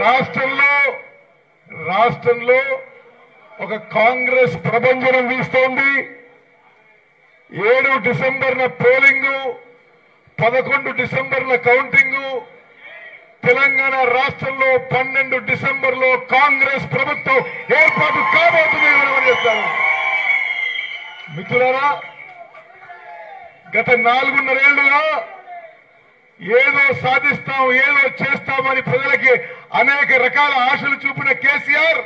రాష్ట్రంలో రాష్ట్రంలో ఒక కాంగ్రెస్ ప్రభంజనం వీస్తోంది. ఏడు డిసెంబర్న పోలింగు పదకొండు డిసెంబర్ల కౌంటింగు తెలంగాణ రాష్ట్రంలో పన్నెండు డిసెంబర్లో కాంగ్రెస్ ప్రభుత్వం ఏర్పాటు కాబోతుంది మనం చెప్తాను మిత్రులారా గత నాలుగున్నరేళ్ళుగా ఏదో సాధిస్తాం ఏదో చేస్తామని ప్రజలకి అనేక రకాల ఆశలు చూపిన కేసీఆర్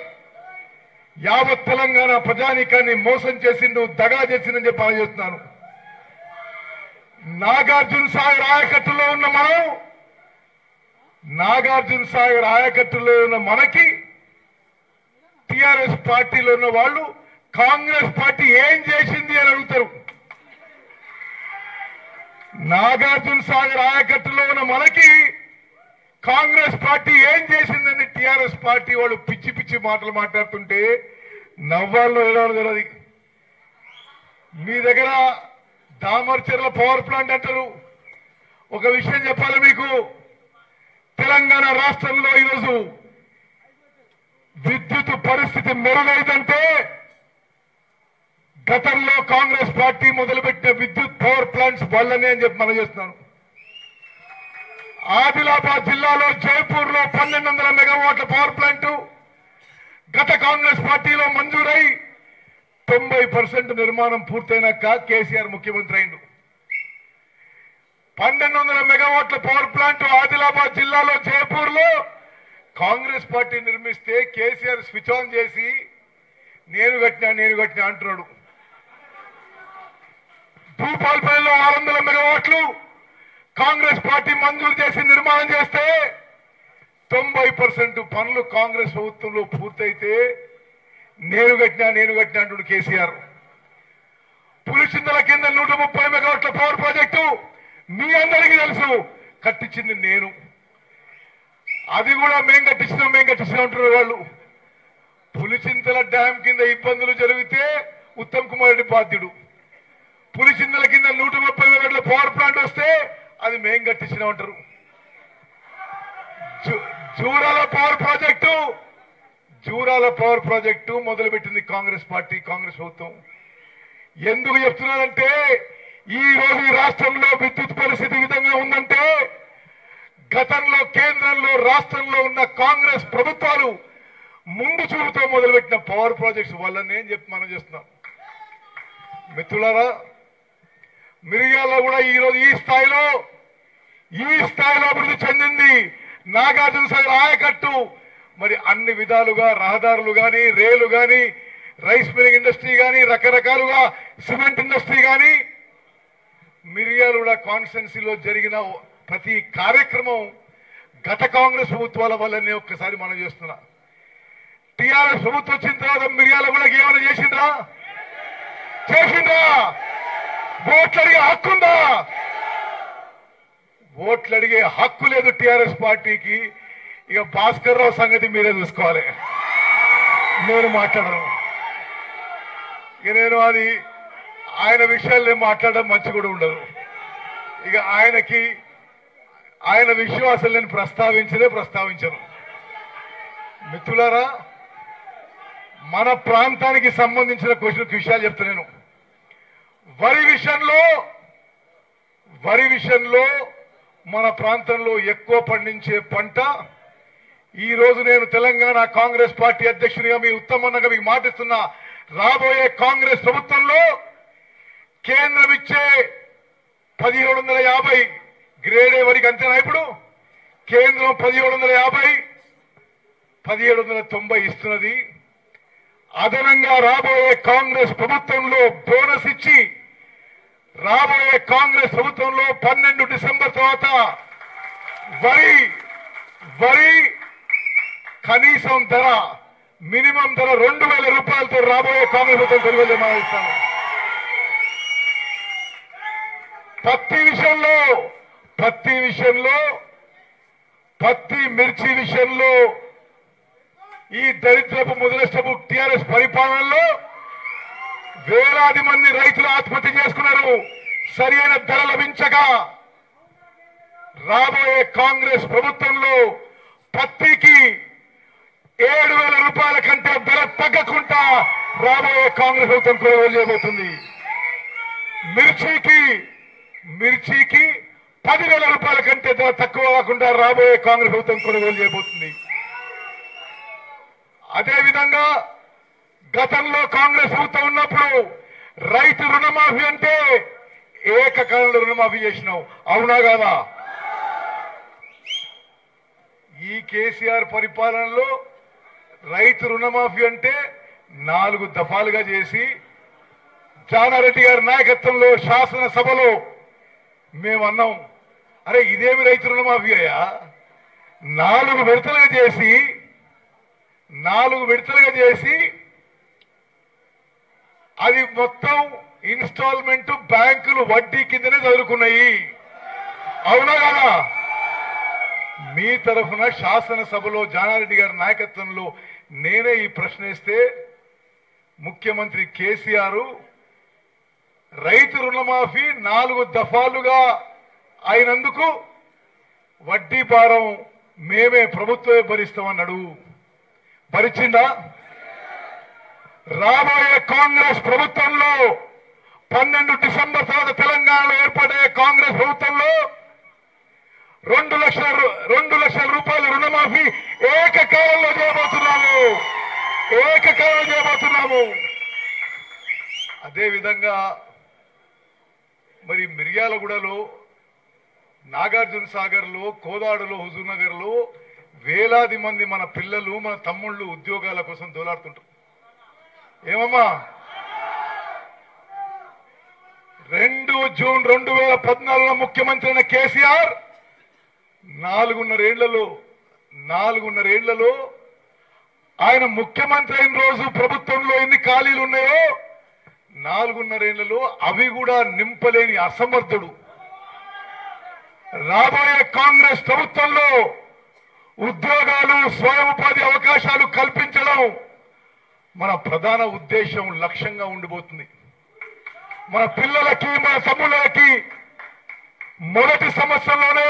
యావత్ తెలంగాణ ప్రజానీకాన్ని మోసం చేసిండు దగా చేసిందని చెప్పి ఆలోచిస్తున్నాను నాగార్జున సాగర్ ఆయకట్టులో ఉన్న మనం నాగార్జున సాగర్ ఆయకట్టులో ఉన్న మనకి టిఆర్ఎస్ పార్టీలో ఉన్న వాళ్ళు కాంగ్రెస్ పార్టీ ఏం చేసింది అని అడుగుతారు. నాగార్జున సాగర్ ఆయకట్టులో ఉన్న మనకి కాంగ్రెస్ పార్టీ ఏం చేసిందని టిఆర్ఎస్ పార్టీ వాళ్ళు పిచ్చి పిచ్చి మాటలు మాట్లాడుతుంటే నవ్వాల్లో వెళ్ళాలి తెలియదు మీ దగ్గర దామర్చర్ల పవర్ ప్లాంట్ అంటారు. ఒక విషయం చెప్పాలి మీకు. తెలంగాణ రాష్ట్రంలో ఈరోజు విద్యుత్ పరిస్థితి మెరుగైందంటే గతంలో కాంగ్రెస్ పార్టీ మొదలుపెట్టిన విద్యుత్ పవర్ ప్లాంట్స్ వల్లనే అని చెప్పి మనం చేస్తున్నాను. ఆదిలాబాద్ జిల్లాలో జైపూర్లో పన్నెండు వందల మెగావాట్ల పవర్ ప్లాంట్ గత కాంగ్రెస్ పార్టీలో మంజూరై తొంభై పర్సెంట్ నిర్మాణం పూర్తయినాక కేసీఆర్ ముఖ్యమంత్రి అయిండు. పన్నెండు వందల మెగావాట్ల పవర్ ప్లాంట్ ఆదిలాబాద్ జిల్లాలో జైపూర్లో కాంగ్రెస్ పార్టీ నిర్మిస్తే కేసీఆర్ స్విచ్ ఆన్ చేసి నేను కట్టినా నేను కట్టినా అంటున్నాడు. భూపాల్పల్లిలో ఆరు వందల మెగావాట్లు కాంగ్రెస్ పార్టీ మంజూరు చేసి నిర్మాణం చేస్తే తొంభై పర్సెంట్ పనులు కాంగ్రెస్ ప్రభుత్వంలో పూర్తయితే నేను కట్టినా నేను కట్టినా అంటుడు కేసీఆర్. పులిచిందల కింద నూట ముప్పై మెగావాట్ల పవర్ ప్రాజెక్టు మీ అందరికీ తెలుసు. కట్టించింది నేను. అది కూడా మేం కట్టించినాం మేం కట్టించినాం అంటున్నారు వాళ్ళు. పులిచింతల డ్యాం కింద ఇబ్బందులు జరిగితే ఉత్తమ్ కుమార్ రెడ్డి బాధ్యుడు. పులిచిందల కింద నూట ముప్పై మెగావాట్ల పవర్ ప్లాంట్ వస్తే అది మేం కట్టించినా ఉంటారు zoo- Jurala power project Jurala power project మొదలుపెట్టింది కాంగ్రెస్ పార్టీ కాంగ్రెస్ ప్రభుత్వం. ఎందుకు చెప్తున్నానంటే ఈ రోజు రాష్ట్రంలో విద్యుత్ పరిస్థితి విధంగా ఉందంటే గతంలో కేంద్రంలో రాష్ట్రంలో ఉన్న కాంగ్రెస్ ప్రభుత్వాలు ముందు చూపుతో మొదలుపెట్టిన పవర్ ప్రాజెక్ట్స్ వల్లనే చెప్పి మనం చేస్తున్నాం. మిత్రులారా మిరియాలో కూడా ఈ రోజు ఈ స్థాయిలో ఈ స్థాయిలో అభివృద్ధి చెందింది. నాగార్జున సాగర్ ఆయకట్టు. మరి అన్ని విధాలుగా రహదారులు కానీ రైలు కానీ రైస్ మిల్లింగ్ ఇండస్ట్రీ కానీ రకరకాలుగా సిమెంట్ ఇండస్ట్రీ కానీ మిర్యాలగూడ కాన్స్టెన్సీలో జరిగిన ప్రతి కార్యక్రమం గత కాంగ్రెస్ ప్రభుత్వాల వల్లనే ఒక్కసారి మనం చేస్తున్నా. టీఆర్ఎస్ ప్రభుత్వం వచ్చిన తర్వాత మిర్యాలగూడకి ఏమైనా చేసిండ్రా? చేసిండ్రా? ఓట్లు అడిగే హక్కుందా? ఓట్లు అడిగే హక్కు లేదు టిఆర్ఎస్ పార్టీకి. ఇక భాస్కర్ రావు సంగతి మీరే చూసుకోవాలి. నేను మాట్లాడను. ఇక నేను అది ఆయన విషయాలు నేను మాట్లాడడం మంచి కూడా ఉండదు. ఇక ఆయనకి ఆయన విషయం అసలు నేను ప్రస్తావించదే ప్రస్తావించను. మిత్రులారా మన ప్రాంతానికి సంబంధించిన క్వశ్చన్ విషయాలు చెప్తా నేను. వరి విషయంలో వరి విషయంలో మన ప్రాంతంలో ఎక్కువ పండించే పంట ఈ రోజు నేను తెలంగాణ కాంగ్రెస్ పార్టీ అధ్యక్షునిగా మీ ఉత్తమన్నగా మీకు మాటిస్తున్నా రాబోయే కాంగ్రెస్ ప్రభుత్వంలో కేంద్రం ఇచ్చే పదిహేడు వందల యాభై గ్రేడే వరికి వరకు అంతేనా ఇప్పుడు? కేంద్రం పదిహేడు వందల యాభై పదిహేడు వందల తొంభై ఇస్తున్నది. అదనంగా రాబోయే కాంగ్రెస్ ప్రభుత్వంలో బోనస్ ఇచ్చి రాబోయే కాంగ్రెస్ ప్రభుత్వంలో పన్నెండు డిసెంబర్ తర్వాత వరి వరి కనీసం ధర మినిమం ధర రెండు వేల రూపాయలతో రాబోయే కాంగ్రెస్ ప్రభుత్వం కొనుగోలు మాట్లాడుతాను పత్తి విషయంలో పత్తి విషయంలో పత్తి మిర్చి విషయంలో ఈ దరిద్రపు ముదలష్టపు టిఆర్ఎస్ పరిపాలనలో వేలాది మంది రైతులు ఆత్మహత్య చేసుకున్నారు. సరైన ధర లభించగా రాబోయే కాంగ్రెస్ ప్రభుత్వంలో పత్తికి ఏడు వేల రూపాయల కంటే ధర తగ్గకుండా రాబోయే కాంగ్రెస్ ప్రభుత్వం కొనుగోలు చేయబోతుంది. మిర్చికి మిర్చికి పదివేల రూపాయల కంటే ధర తక్కువ కాకుండా రాబోయే కాంగ్రెస్ ప్రభుత్వం కొనుగోలు చేయబోతుంది. అదేవిధంగా గతంలో కాంగ్రెస్ ప్రభుత్వం ఉన్నప్పుడు రైతు రుణమాఫీ అంటే ఏకకాలంలో రుణమాఫీ చేసినావు. అవునా కాదా? ఈ కేసీఆర్ పరిపాలనలో రైతు రుణమాఫీ అంటే నాలుగు దఫాలుగా చేసి జానారెడ్డి గారి నాయకత్వంలో శాసనసభలో మేము అన్నాం అరే ఇదేమి రైతు రుణమాఫీ అయ్యా? నాలుగు విడతలుగా చేసి నాలుగు విడతలుగా చేసి అది మొత్తం ఇన్స్టాల్మెంట్ బ్యాంకులు వడ్డీ కిందనే చదువుకున్నాయి. అవునా కదా? మీ తరఫున శాసనసభలో జానారెడ్డి గారి నాయకత్వంలో నేనే ఈ ప్రశ్న వేస్తే ముఖ్యమంత్రి కేసీఆర్ రైతు రుణమాఫీ నాలుగు దఫాలుగా అయినందుకు వడ్డీ భారం మేమే ప్రభుత్వమే భరిస్తామన్నాడు. భరించిందా రాబోయే కాంగ్రెస్ ప్రభుత్వంలో పన్నెండు డిసెంబర్ తర్వాత తెలంగాణలో ఏర్పడే కాంగ్రెస్ ప్రభుత్వంలో రెండు లక్షల రెండు లక్షల రూపాయల రుణమాఫీ ఏకకాలంలో చేయబోతున్నాము. ఏకకాలంలో చేయబోతున్నాము. అదేవిధంగా మరి మిర్యాలగూడలో నాగార్జున సాగర్లో కోదాడులో హుజూర్ నగర్లో వేలాది మంది మన పిల్లలు మన తమ్ముళ్ళు ఉద్యోగాల కోసం దోలాడుతుంటారు. ఏమమ్మా? రెండు జూన్ రెండు వేల పద్నాలుగులో ముఖ్యమంత్రి అయిన కేసీఆర్ నాలుగున్నరేళ్ళలో నాలుగున్నరేళ్ళలో ఆయన ముఖ్యమంత్రి అయిన రోజు ప్రభుత్వంలో ఎన్ని ఖాళీలు ఉన్నాయో నాలుగున్నరేళ్ళలో అవి కూడా నింపలేని అసమర్థుడు. రాబోయే కాంగ్రెస్ ప్రభుత్వంలో ఉద్యోగాలు స్వయం ఉపాధి అవకాశాలు కల్పించడం మన ప్రధాన ఉద్దేశం లక్ష్యంగా ఉండిపోతుంది. మన పిల్లలకి మన తమ్ముళ్ళకి మొదటి సంవత్సరంలోనే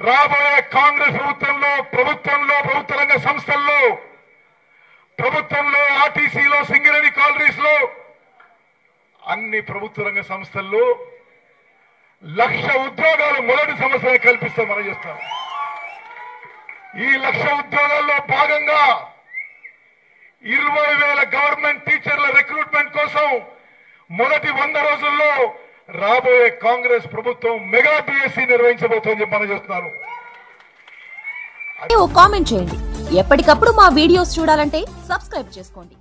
రాబోయే కాంగ్రెస్ ప్రభుత్వంలో ప్రభుత్వంలో ప్రభుత్వ రంగ సంస్థల్లో ప్రభుత్వంలో ఆర్టీసీలో సింగరేణి కాలనీస్లో అన్ని ప్రభుత్వ రంగ సంస్థల్లో లక్ష ఉద్యోగాలు మొదటి సంవత్సరం కల్పిస్తాం మనం చేస్తాం ఈ లక్ష ఉద్యోగాల్లో భాగంగా ఇరవై వేల గవర్నమెంట్ టీచర్ల రిక్రూట్మెంట్ కోసం మొదటి వంద రోజుల్లో రాబోయే కాంగ్రెస్ ప్రభుత్వం మెగా డిఎస్సి నిర్వహించబోతోంది మనం చేస్తున్నాను ఓ కామెంట్ చేయండి. ఎప్పటికప్పుడు మా వీడియోస్ చూడాలంటే సబ్స్క్రైబ్ చేసుకోండి.